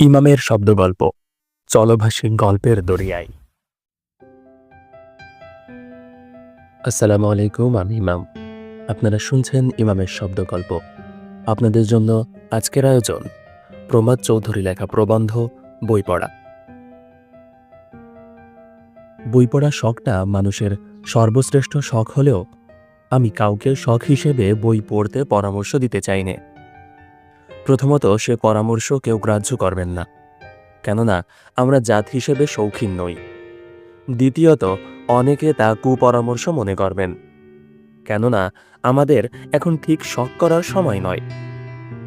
ইমামের শব্দগল্প চলভাষী গল্পের দরিয়ায়। আসসালামু আলাইকুম, আমি ইমাম। আপনারা শুনছেন ইমামের শব্দগল্প। আপনাদের জন্য আজকের আয়োজন, প্রমাদ চৌধুরী লেখা প্রবন্ধ, বই পড়া। বই পড়া শখটা মানুষের সর্বশ্রেষ্ঠ শখ হলেও আমি কাউকে শখ হিসেবে বই পড়তে পরামর্শ দিতে চাই না প্রথমত সে পরামর্শ কেউ গ্রাহ্য করবেন না। কেননা, আমরা জাত হিসেবে শৌখিন নই। দ্বিতীয়ত, অনেকে তা কুপরামর্শ মনে করবেন। কেননা, আমাদের এখন ঠিক শখ করার সময় নয়।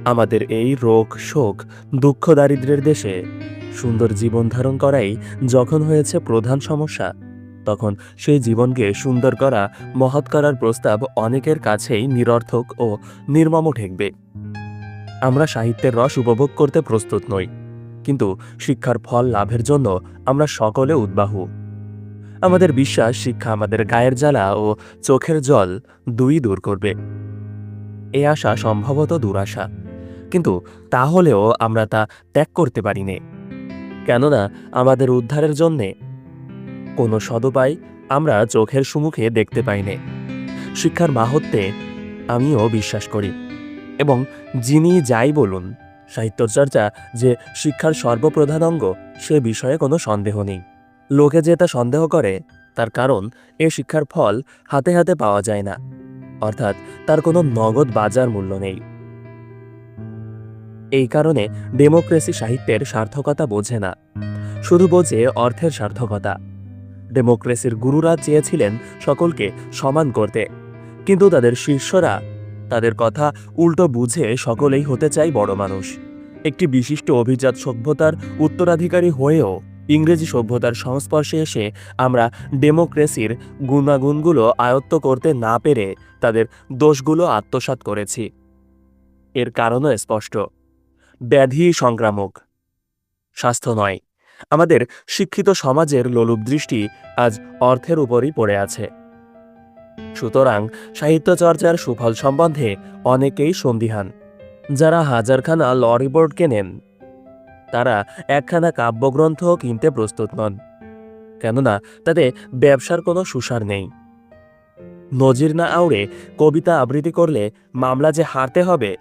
আমাদের এই রোগ, শোক, দুঃখ দারিদ্র্যের দেশে সুন্দর জীবন ধারণ করাই যখন হয়েছে প্রধান সমস্যা, তখন সেই জীবনকে সুন্দর করা, মহৎ করার প্রস্তাব অনেকের কাছেই নিরর্থক ও নির্মম ঠেকবে। আমরা সাহিত্যের রস উপভোগ করতে প্রস্তুত নই, কিন্তু শিক্ষার ফল লাভের জন্য আমরা সকলে উদ্বাহু। আমাদের বিশ্বাস শিক্ষা আমাদের গায়ের জ্বালা ও চোখের জল দুই দূর করবে। এ আশা সম্ভবত দুরাশা, কিন্তু তাহলেও আমরা তা ত্যাগ করতে পারি নে। কেননা আমাদের উদ্ধারের জন্যে কোনো সদুপায় আমরা চোখের সম্মুখে দেখতে পাই নে। শিক্ষার মাহাত্মে আমিও বিশ্বাস করি। এবং যিনি যাই বলুন, সাহিত্যচর্চা যে শিক্ষার সর্বপ্রধান অঙ্গ, সে বিষয়ে কোনো সন্দেহ নেই। লোকে যে তা সন্দেহ করে, তার কারণ এ শিক্ষার ফল হাতে হাতে পাওয়া যায় না। অর্থাৎ তার কোনো নগদ বাজার মূল্য নেই। এই কারণে ডেমোক্রেসি সাহিত্যের সার্থকতা বোঝে না। শুধু বোঝে অর্থের সার্থকতা। ডেমোক্রেসির গুরুরা চেয়েছিলেন সকলকে সমান করতে। কিন্তু তাদের শিষ্যরা তাদের কথা উল্টো বুঝে সকলেই হতে চাই বড় মানুষ। একটি বিশিষ্ট অভিজাত সভ্যতার উত্তরাধিকারী হয়েও ইংরেজি সভ্যতার সংস্পর্শে এসে আমরা ডেমোক্রেসির গুণাগুণগুলো আয়ত্ত করতে না পেরে তাদের দোষগুলো আত্মসাৎ করেছি। এর কারণও স্পষ্ট। ব্যাধি সংক্রামক স্বাস্থ্য নয়। আমাদের শিক্ষিত সমাজের লোলুপ দৃষ্টি আজ অর্থের উপরই পড়ে আছে। সুতরাং সাহিত্য চর্চার সুফল সম্বন্ধে অনেকেই সন্দিহান। যারা হাজারখানা লরি বোর্ড কেনেন, তারা একখানা কাব্যগ্রন্থ কিনতে প্রস্তুত নন, কেননা তাতে ব্যবসার কোনো সুসার নেই। নজির না আউড়ে কবিতা আবৃত্তি করলে মামলা যে হারতে হবে,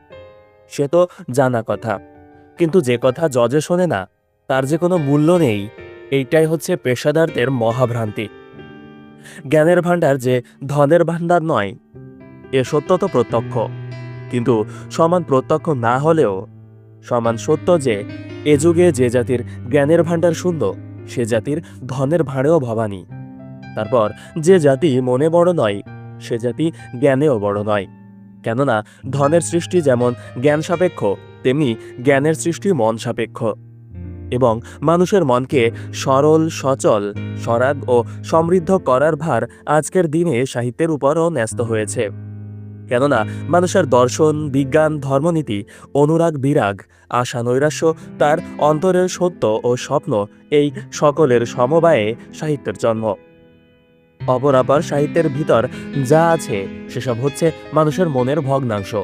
সে তো জানা কথা। কিন্তু যে কথা জজে শোনে না, তার যে কোনো মূল্য নেই, এইটাই হচ্ছে পেশাদারদের মহাভ্রান্তি। জ্ঞানের ভাণ্ডার যে ধনের ভাণ্ডার নয়, এ সত্য তো প্রত্যক্ষ। কিন্তু সমান প্রত্যক্ষ না হলেও, সমান সত্য যে এ যুগে যে জাতির জ্ঞানের ভাণ্ডার শূন্য, সে জাতির ধনের ভাঁড়েও ভবানী। তারপর যে জাতি মনে বড় নয়, সে জাতি জ্ঞানেও বড় নয়। কেননা ধনের সৃষ্টি যেমন জ্ঞান সাপেক্ষ, তেমনি জ্ঞানের সৃষ্টি মন সাপেক্ষ। এবং মানুষের মনকে সরল, সচল, সরাগ ও সমৃদ্ধ করার ভার আজকের দিনে সাহিত্যের উপরও ন্যস্ত হয়েছে। কেননা মানুষের দর্শন, বিজ্ঞান, ধর্মনীতি, অনুরাগ, বিরাগ, আশা, নৈরাশ্য তার অন্তরের সত্য ও স্বপ্ন এই সকলের সমবায়ে সাহিত্যের জন্ম। অপরাপর সাহিত্যের ভিতর যা আছে সেসব হচ্ছে মানুষের মনের ভগ্নাংশ।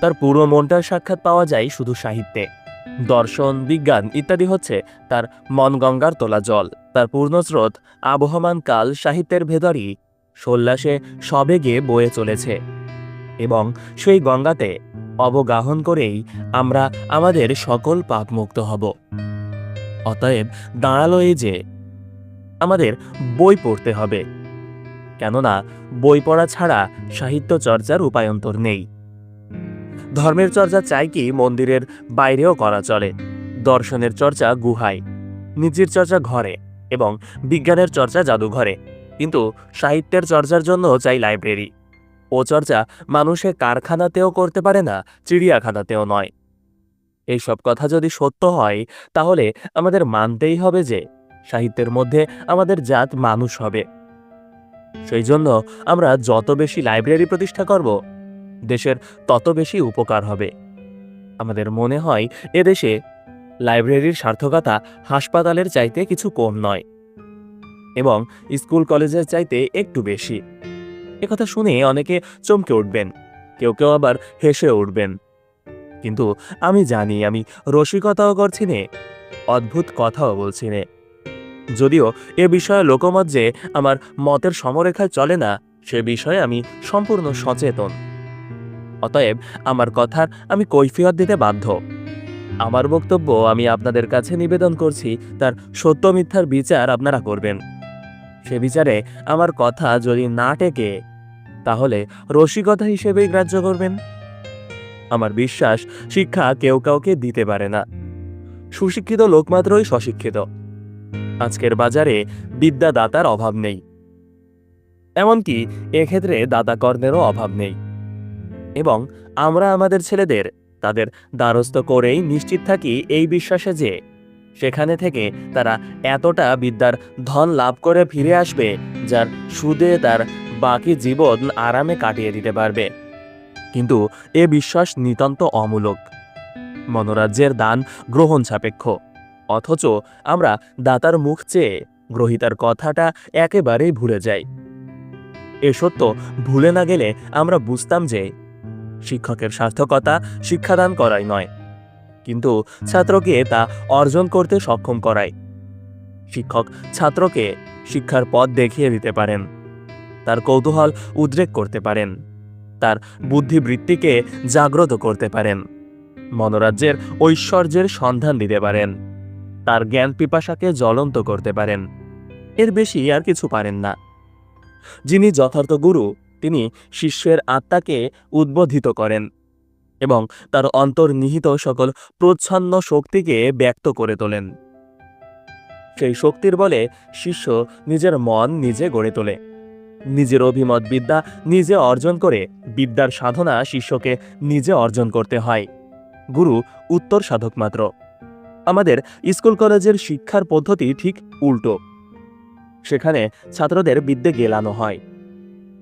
তার পুরো মনটার সাক্ষাৎ পাওয়া যায় শুধু সাহিত্যে। দর্শন, বিজ্ঞান ইত্যাদি হচ্ছে তার মন গঙ্গার তোলা জল। তার পূর্ণস্রোত আবহমান কাল সাহিত্যের ভেতরই। সোল্লাসে সবেগে বয়ে চলেছে। এবং সেই গঙ্গাতে অবগাহন করেই আমরা আমাদের সকল পাপ মুক্ত হব। অতএব দাঁড়াল এই যে, আমাদের বই পড়তে হবে। কেননা বই পড়া ছাড়া সাহিত্য চর্চার উপায়ন্তর নেই। ধর্মের চর্চা চাই কি মন্দিরের বাইরেও করা চলে। দর্শনের চর্চা গুহায়। নিজের চর্চা ঘরে এবং বিজ্ঞানের চর্চা জাদুঘরে। কিন্তু সাহিত্যের চর্চার জন্য চাই লাইব্রেরি। ও চর্চা মানুষে কারখানাতেও করতে পারে না, চিড়িয়াখানাতেও নয়। এইসব কথা যদি সত্য হয়, তাহলে আমাদের মানতেই হবে যে সাহিত্যের মধ্যে আমাদের জাত মানুষ হবে। সেই জন্য আমরা যত বেশি লাইব্রেরি প্রতিষ্ঠা করব দেশের তত বেশি উপকার হবে। আমাদের মনে হয় এদেশে লাইব্রেরির সার্থকতা হাসপাতালের চাইতে কিছু কম নয় এবং স্কুল কলেজের চাইতে একটু বেশি। একথা শুনে অনেকে চমকে উঠবেন, কেউ কেউ আবার হেসে উঠবেন। কিন্তু আমি জানি, আমি রসিকতাও করছি নে, অদ্ভুত কথাও বলছি নে। যদিও এ বিষয়ে লোকমত যে আমার মতের সমরেখায় চলে না, সে বিষয়ে আমি সম্পূর্ণ সচেতন। অতএব আমার কথার আমি কৈফিয়ত দিতে বাধ্য। আমার বক্তব্য আমি আপনাদের কাছে নিবেদন করছি, তার সত্য মিথ্যার বিচার আপনারা করবেন। সে বিচারে আমার কথা যদি না টেকে, তাহলে রসিকতা হিসেবেই গ্রাহ্য করবেন। আমার বিশ্বাস, শিক্ষা কেউ কাউকে দিতে পারে না। সুশিক্ষিত লোক মাত্রই স্বশিক্ষিত। আজকের বাজারে বিদ্যাদাতার অভাব নেই। এমনকি এক্ষেত্রে দাতাকর্ণেরও অভাব নেই। এবং আমরা আমাদের ছেলেদের, তাদের দ্বারস্থ করেই নিশ্চিত থাকি এই বিশ্বাসে যে, সেখানে থেকে তারা এতটা বিদ্যার ধন লাভ করে ফিরে আসবে, যার সুদে তার বাকি জীবন আরামে কাটিয়ে দিতে পারবে। কিন্তু এ বিশ্বাস নিতান্ত অমূলক। মনোরাজ্যের দান গ্রহণ সাপেক্ষ। অথচ আমরা দাতার মুখ চেয়ে গ্রহিতার কথাটা একেবারেই ভুলে যাই। এ সত্য ভুলে না গেলে আমরা বুঝতাম যে শিক্ষকের সার্থকতা শিক্ষাদান করাই নয়, কিন্তু ছাত্রকে তা অর্জন করতে সক্ষম করায়। শিক্ষক ছাত্রকে শিক্ষার পথ দেখিয়ে দিতে পারেন, তার কৌতূহল উদ্রেক করতে পারেন, তার বুদ্ধিবৃত্তিকে জাগ্রত করতে পারেন, মনোরাজ্যের ঐশ্বর্যের সন্ধান দিতে পারেন, তার জ্ঞান পিপাসাকে জ্বলন্ত করতে পারেন। এর বেশি আর কিছু পারেন না। যিনি যথার্থ গুরু তিনি শিষ্যের আত্মাকে উদ্বোধিত করেন এবং তার অন্তর্নিহিত সকল প্রচ্ছন্ন শক্তিকে ব্যক্ত করে তোলেন। সেই শক্তির বলে শিষ্য নিজের মন নিজে গড়ে তোলে। নিজের অভিমত বিদ্যা নিজে অর্জন করে বিদ্যার সাধনা শিষ্যকে নিজে অর্জন করতে হয়। গুরু উত্তর সাধক মাত্র। আমাদের স্কুল কলেজের শিক্ষার পদ্ধতি ঠিক উল্টো। সেখানে ছাত্রদের বিদ্যে গেলানো হয়।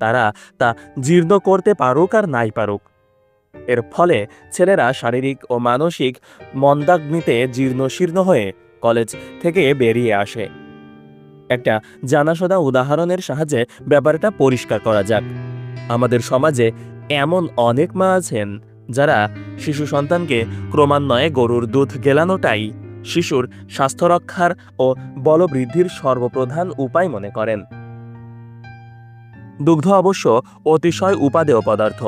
তারা তা জীর্ণ করতে পারুক আর নাই পারুক। এর ফলে ছেলেরা শারীরিক ও মানসিক মন্দাগ্নিতে জীর্ণ শীর্ণ হয়ে কলেজ থেকে বেরিয়ে আসে। একটা জানাশোনা উদাহরণের সাহায্যে ব্যাপারটা পরিষ্কার করা যাক। আমাদের সমাজে এমন অনেক মা আছেন যারা শিশু সন্তানকে ক্রমান্বয়ে গরুর দুধ গেলানোটাই শিশুর স্বাস্থ্য রক্ষার ও বলবৃদ্ধির সর্বপ্রধান উপায় মনে করেন। দুগ্ধ অবশ্য অতিশয় উপাদেয় পদার্থ।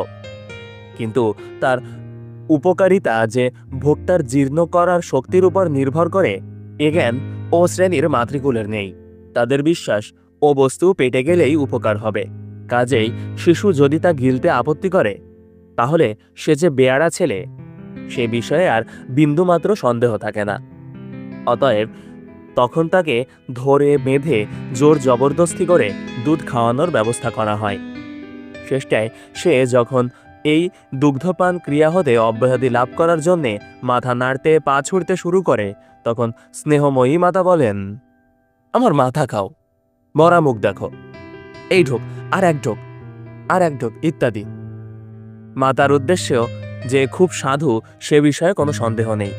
কিন্তু তার উপকারিতা যে ভোক্তার জীর্ণ করার শক্তির উপর নির্ভর করে, এ জ্ঞান ও শ্রেণির মাতৃকুলের নেই। তাদের বিশ্বাস ও বস্তু পেটে গেলেই উপকার হবে। কাজেই শিশু যদি তা গিলতে আপত্তি করে, তাহলে সে যে বেয়ারা ছেলে, সে বিষয়ে আর বিন্দুমাত্র সন্দেহ থাকে না। অতএব তখন তাকে ধরে, বেঁধে, জোর জবরদস্তি করে দুধ খাওয়ানোর ব্যবস্থা করা হয়। শেষটায় সে যখন এই দুগ্ধপান ক্রিয়া হতে অব্যাহতি লাভ করার জন্যে মাথা নাড়তে, পা ছুড়তে শুরু করে, তখন স্নেহময়ী মাতা বলেন, আমার মাথা খাও, মরা মুখ দেখো, এই ঢোক, আর এক ঢোক, আর এক ঢোক, ইত্যাদি। মাতার উদ্দেশ্যেও যে খুব সাধু, সে বিষয়ে কোনো সন্দেহ নেই।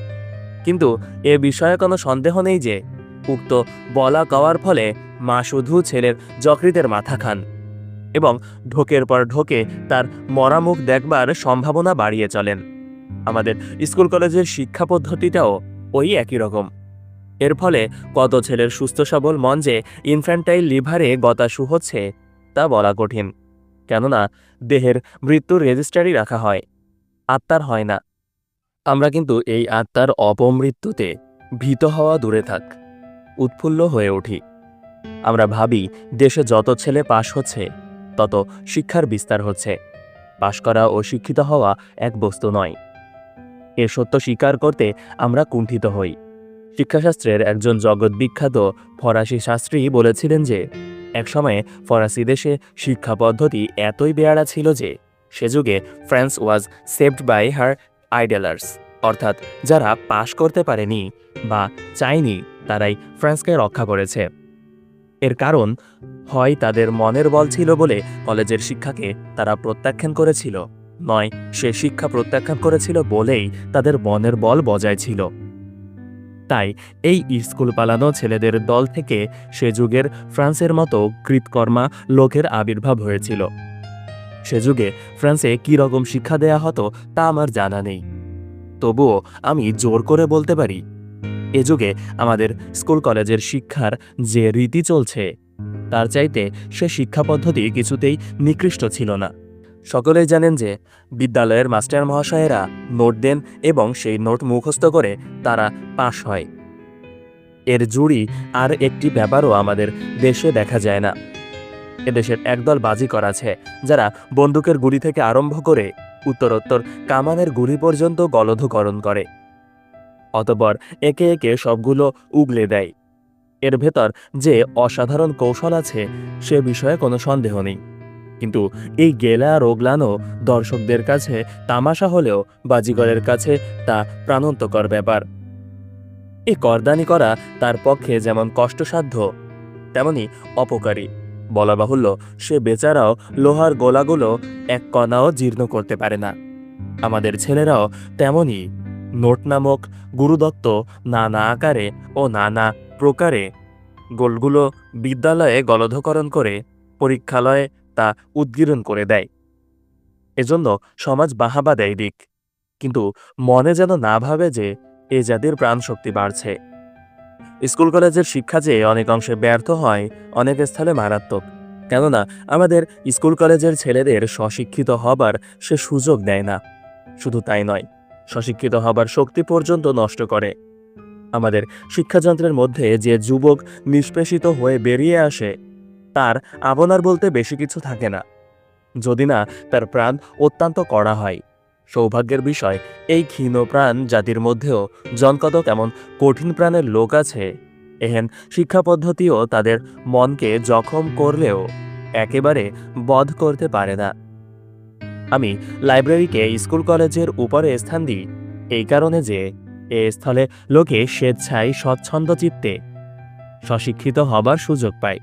কিন্তু এ বিষয়ে কোনো সন্দেহ নেই যে, উক্ত বলা কওয়ার ফলে মা শুধু ছেলের যকৃতের মাথা খান এবং ঢোকের পর ঢোকে তার মরামুখ দেখবার সম্ভাবনা বাড়িয়ে চলেন। আমাদের স্কুল কলেজের শিক্ষা পদ্ধতিটাও ওই একই রকম। এর ফলে কত ছেলের সুস্থ সবল মন যে ইনফ্যান্টাইল লিভারে গতাশু হচ্ছে তা বলা কঠিন। কেননা দেহের মৃত্যুর রেজিস্ট্রারি রাখা হয়, আত্মার হয় না। আমরা কিন্তু এই আত্মার অপমৃত্যুতে ভীত হওয়া দূরে থাক, উৎফুল্ল হয়ে উঠি। আমরা ভাবি, দেশে যত ছেলে পাশ হচ্ছে, তত শিক্ষার বিস্তার হচ্ছে। পাশ করা ও শিক্ষিত হওয়া এক বস্তু নয়। এ সত্য স্বীকার করতে আমরা কুণ্ঠিত হই। শিক্ষাশাস্ত্রের একজন জগৎ বিখ্যাত ফরাসি শাস্ত্রী বলেছিলেন যে, একসময়ে ফরাসি দেশে শিক্ষা পদ্ধতি এতই বেয়ারা ছিল যে, সে যুগে France was saved by her idealists, অর্থাৎ যারা পাশ করতে পারেনি বা চায়নি, তারাই ফ্রান্সকে রক্ষা করেছে। এর কারণ, হয় তাদের মনের বল ছিল বলে কলেজের শিক্ষাকে তারা প্রত্যাখ্যান করেছিল, নয়, সে শিক্ষা প্রত্যাখ্যান করেছিল বলেই তাদের মনের বল বজায় ছিল। তাই, এই স্কুল পালানো ছেলেদের দল থেকে সে যুগের ফ্রান্সের মতো কৃতকর্মা লোকের আবির্ভাব হয়েছিল। সে যুগে ফ্রান্সে কী রকম শিক্ষা দেয়া হতো তা আমার জানা নেই। তবুও আমি জোর করে বলতে পারি এ যুগে আমাদের স্কুল কলেজের শিক্ষার যে রীতি চলছে, তার চাইতে সে শিক্ষা পদ্ধতি কিছুতেই নিকৃষ্ট ছিল না। সকলেই জানেন যে বিদ্যালয়ের মাস্টার মহাশয়েরা নোট দেন এবং সেই নোট মুখস্থ করে তারা পাশ হয়। এর জুড়ি আর একটি ব্যাপারও আমাদের দেশে দেখা যায় না। এদেশের একদল বাজিকর আছে, যারা বন্দুকের গুলি থেকে আরম্ভ করে উত্তরোত্তর কামানের গুলি পর্যন্ত গলধকরণ করে। অতপর একে একে সবগুলো উগলে দেয়। এর ভেতর যে অসাধারণ কৌশল আছে, সে বিষয়ে কোনো সন্দেহ নেই। কিন্তু এই গেলা রোগলানো দর্শকদের কাছে তামাশা হলেও বাজিগরের কাছে তা প্রাণন্তকর ব্যাপার। এই করদানি করা তার পক্ষে যেমন কষ্টসাধ্য, তেমনি অপকারী। বলা বাহুল্য, সে বেচারাও লোহার গোলাগুলো এক কণাও জীর্ণ করতে পারে না। আমাদের ছেলেরাও তেমনি নোট নামক গুরুদত্ত নানা আকারে ও নানা প্রকারে গোলগুলো বিদ্যালয়ে গলধকরণ করে পরীক্ষালয়ে তা উদ্গীরণ করে দেয়। এজন্য সমাজ বাহাবা দেয় দিক। কিন্তু মনে যেন না ভাবে যে এ জাতির প্রাণশক্তি বাড়ছে। স্কুল কলেজের শিক্ষা যে অনেক অংশে ব্যর্থ হয়, অনেক স্থলে মারাত্মক। কেননা আমাদের স্কুল কলেজের ছেলেদের স্বশিক্ষিত হবার সে সুযোগ দেয় না। শুধু তাই নয় স্বশিক্ষিত হবার শক্তি পর্যন্ত নষ্ট করে। আমাদের শিক্ষাযন্ত্রের মধ্যে যে যুবক নিষ্পেষিত হয়ে বেরিয়ে আসে, তার আবনার বলতে বেশি কিছু থাকে না। যদি না তার প্রাণ অত্যন্ত কড়া হয়, সৌভাগ্যের বিষয়, এই ক্ষীণ প্রাণ জাতির মধ্যেও জনকতক এমন কঠিন প্রাণের লোক আছে, এহেন শিক্ষা পদ্ধতিও তাদের মনকে জখম করলেও একেবারে বধ করতে পারে না। আমি লাইব্রেরিকে স্কুল কলেজের উপরে স্থান দিই, এই কারণে যে এ স্থলে লোকে স্বেচ্ছায় স্বচ্ছন্দ চিত্তে স্বশিক্ষিত হবার সুযোগ পায়।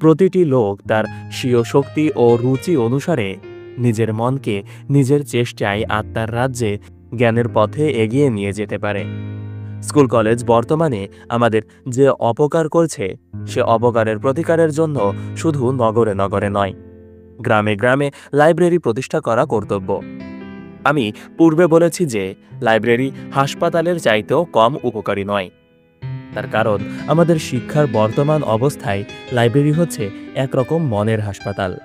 প্রতিটি লোক তার স্বীয় শক্তি ও রুচি অনুসারে নিজের মনকে নিজের চেষ্টায় আত্মার রাজ্যে জ্ঞানের পথে এগিয়ে নিয়ে যেতে পারে। স্কুল কলেজ বর্তমানে আমাদের যে অপকার করছে, সে অপকারের প্রতিকারের জন্য শুধু নগরে নগরে নয় গ্রামে গ্রামে লাইব্রেরি প্রতিষ্ঠা করা কর্তব্য। আমি পূর্বে বলেছি যে, লাইব্রেরি হাসপাতালের চাইতেও কম উপকারী নয়। তার কারণ, আমাদের শিক্ষার বর্তমান অবস্থায় লাইব্রেরি হচ্ছে একরকম মনের হাসপাতাল।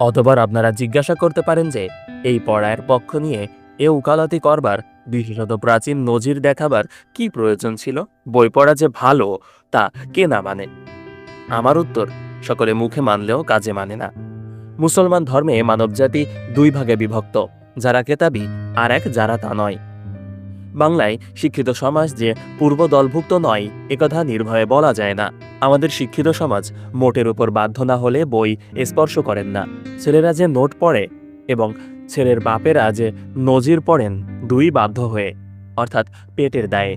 অতবার আপনারা জিজ্ঞাসা করতে পারেন যে, এই পড়ায়ের পক্ষ নিয়ে এ উকালতি করবার, বিশেষত প্রাচীন নজির দেখাবার কি প্রয়োজন ছিল? বই পড়া যে ভালো, তা কে না মানে? আমার উত্তর, সকলে মুখে মানলেও কাজে মানে না। মুসলমান ধর্মে মানবজাতি দুই ভাগে বিভক্ত, যারা কেতাবি আর এক যারা তা নয়। বাংলায় শিক্ষিত সমাজ যে পূর্ব দলভুক্ত নয় একথা নির্ভয়ে বলা যায় না। আমাদের শিক্ষিত সমাজ মোটের উপর বাধ্য না হলে বই স্পর্শ করেন না। ছেলেরা যে নোট পড়ে এবং ছেলের বাপেরা যে নজির পড়েন, দুই বাধ্য হয়ে, অর্থাৎ পেটের দায়ে।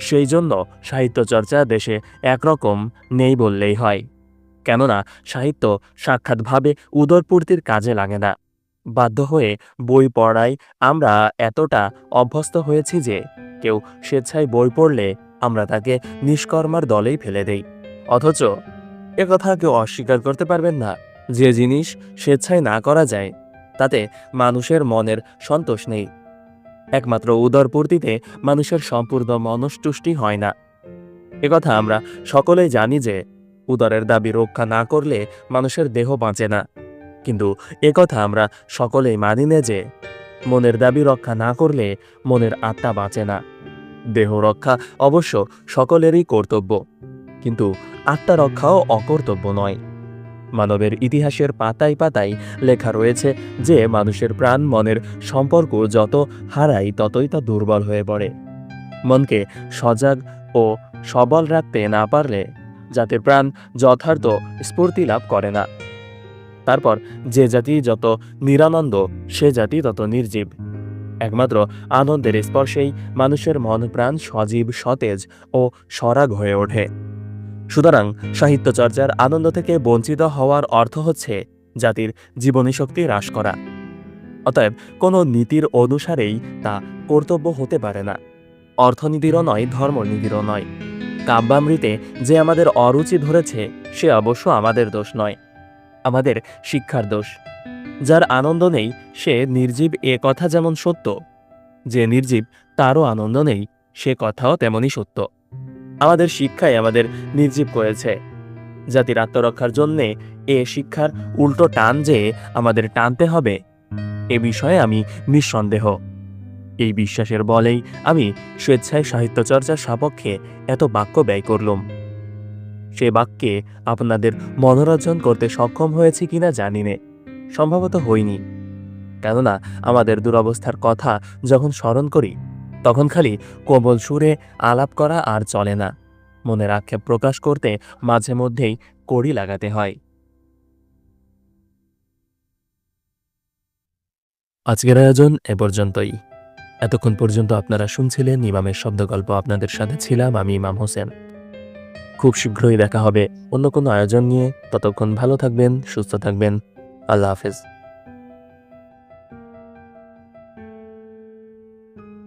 সেই জন্য সাহিত্য চর্চা দেশে একরকম নেই বললেই হয়। কেননা সাহিত্য সাক্ষাৎভাবে উদরপূর্তির কাজে লাগে না। বাধ্য হয়ে বই পড়ায় আমরা এতটা অভ্যস্ত হয়েছি যে কেউ স্বেচ্ছায় বই পড়লে আমরা তাকে নিষ্কর্মার দলেই ফেলে দেই। অথচ একথা কেউ অস্বীকার করতে পারবেন না। যে জিনিস স্বেচ্ছায় না করা যায়, তাতে মানুষের মনের সন্তোষ নেই। একমাত্র উদরপূর্তিতে মানুষের সম্পূর্ণ মনস্তুষ্টি হয় না। একথা আমরা সকলেই জানি যে উদরের দাবি রক্ষা না করলে মানুষের দেহ বাঁচে না। কিন্তু একথা আমরা সকলেই মানি নে যে, মনের দাবি রক্ষা না করলে মনের আত্মা বাঁচে না। দেহ রক্ষা অবশ্য সকলেরই কর্তব্য, কিন্তু আত্মা রক্ষাও অকর্তব্য নয়। মানবের ইতিহাসের পাতায় পাতায় লেখা রয়েছে যে, মানুষের প্রাণ মনের সম্পর্ক যত হারায় ততই তা দুর্বল হয়ে পড়ে। মনকে সজাগ ও সবল রাখতে না পারলে জাতির প্রাণ যথার্থ স্ফূর্তি লাভ করে না। তারপর, যে জাতি যত নিরানন্দ, সে জাতি তত নির্জীব। একমাত্র আনন্দের স্পর্শেই মানুষের মন প্রাণ সজীব, সতেজ ও সরাগ হয়ে ওঠে। সুতরাং সাহিত্য চর্চার আনন্দ থেকে বঞ্চিত হওয়ার অর্থ হচ্ছে জাতির জীবনী শক্তি হ্রাস করা। অতএব কোনো নীতির অনুসারেই তা কর্তব্য হতে পারে না। অর্থনীতিরও নয়, ধর্মনীতিরও নয়। কাব্যামৃতে যে আমাদের অরুচি ধরেছে, সে অবশ্য আমাদের দোষ নয়, আমাদের শিক্ষার দোষ। যার আনন্দ নেই, সে নির্জীব এ কথা যেমন সত্য, যে নির্জীব তারও আনন্দ নেই, সে কথাও তেমনই সত্য। আমাদের শিক্ষাই আমাদের নির্জীব করেছে, জাতির আত্মরক্ষার জন্যে এ শিক্ষার উল্টো টান যে আমাদের টানতে হবে, এ বিষয়ে আমি নিঃসন্দেহ। এই বিশ্বাসের বলেই আমি স্বেচ্ছায় সাহিত্য চর্চার সাপক্ষে এত বাক্য ব্যয় করলুম। সে বাক্যে আপনাদের মনোরঞ্জন করতে সক্ষম হয়েছি কিনা জানি নে, সম্ভবত হইনি। কেননা আমাদের দুরবস্থার কথা যখন স্মরণ করি, তখন খালি কোমল সুরে আলাপ করা আর চলে না মনের আক্ষেপ প্রকাশ করতে মাঝে মধ্যেই কড়ি লাগাতে হয়। আজকের আয়োজন এ পর্যন্তই। এতক্ষণ পর্যন্ত আপনারা শুনছিলেন ইমামের শব্দগল্প। আপনাদের সাথে ছিলাম আমি ইমাম হোসেন। খুব শীঘ্রই দেখা হবে অন্য কোনো আয়োজন নিয়ে। ততক্ষণ ভালো থাকবেন, সুস্থ থাকবেন। আল্লাহ হাফেজ।